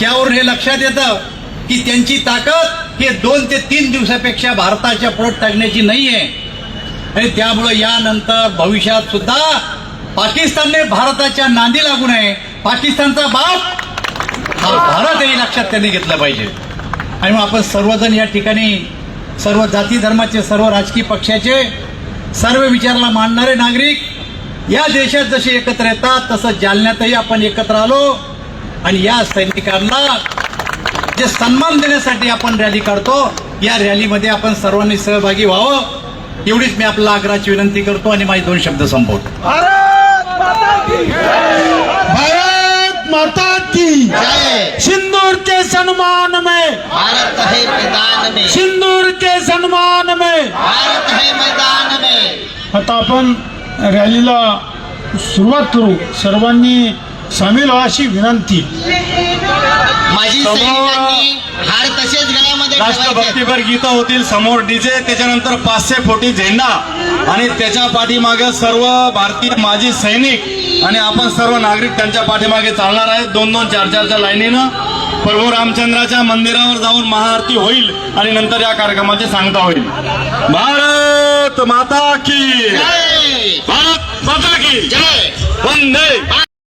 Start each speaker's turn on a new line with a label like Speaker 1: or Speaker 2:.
Speaker 1: त्यावरून हे लक्षात येतं की त्यांची ताकद हे दोन ते तीन दिवसापेक्षा भारताच्या पोट टाकण्याची नाहीये. आणि त्यामुळं यानंतर भविष्यात सुद्धा पाकिस्तानने भारताच्या नांदी लागू नये. पाकिस्तानचा बाप हा भारत हे लक्षात त्यांनी घेतलं पाहिजे. आणि मग आपण सर्वजण या ठिकाणी सर्व जाती धर्माचे सर्व राजकीय पक्षाचे सर्व विचाराला मांडणारे नागरिक या देशात जसे एकत्र येतात तसं जालन्यातही आपण एकत्र आलो. आणि या सैनिकांना जे सन्मान देण्यासाठी आपण रॅली काढतो या रॅलीमध्ये आपण सर्वांनी सहभागी व्हावं. एवढीच मी आपल्याला आग्रहाची विनंती करतो आणि माझे दोन शब्द संपवतो.
Speaker 2: भारत माता की
Speaker 3: जय!
Speaker 2: सिंदूर के सम्मान में!
Speaker 3: भारत है मैदान में।
Speaker 2: सिंदूर के सम्मान में!
Speaker 3: भारत है मैदान में।
Speaker 2: आता आपण रॅलीला सुरुवात करू. सर्वांनी सामील अशी विनंती.
Speaker 3: माजी
Speaker 1: समोर
Speaker 3: सैनिकांनी हार तसेच गळ्यामध्ये ठेवायचे.
Speaker 4: राष्ट्रभक्तीपर गीतं होतील समोर डीजे त्याच्यानंतर पाचशे फोटी झेंडा. आणि त्याच्या पाठीमागे सर्व भारतीय माजी सैनिक आणि आपण सर्व नागरिक त्यांच्या पाठीमागे चालणार आहेत. दोन दोन चार चारच्या लाईनीनं. प्रभू रामचंद्राच्या मंदिरावर जाऊन महाआरती होईल आणि नंतर या कार्यक्रमाची सांगता होईल. भारत माता की
Speaker 3: जय!
Speaker 4: भारत माता की
Speaker 3: जय!
Speaker 4: वंदे!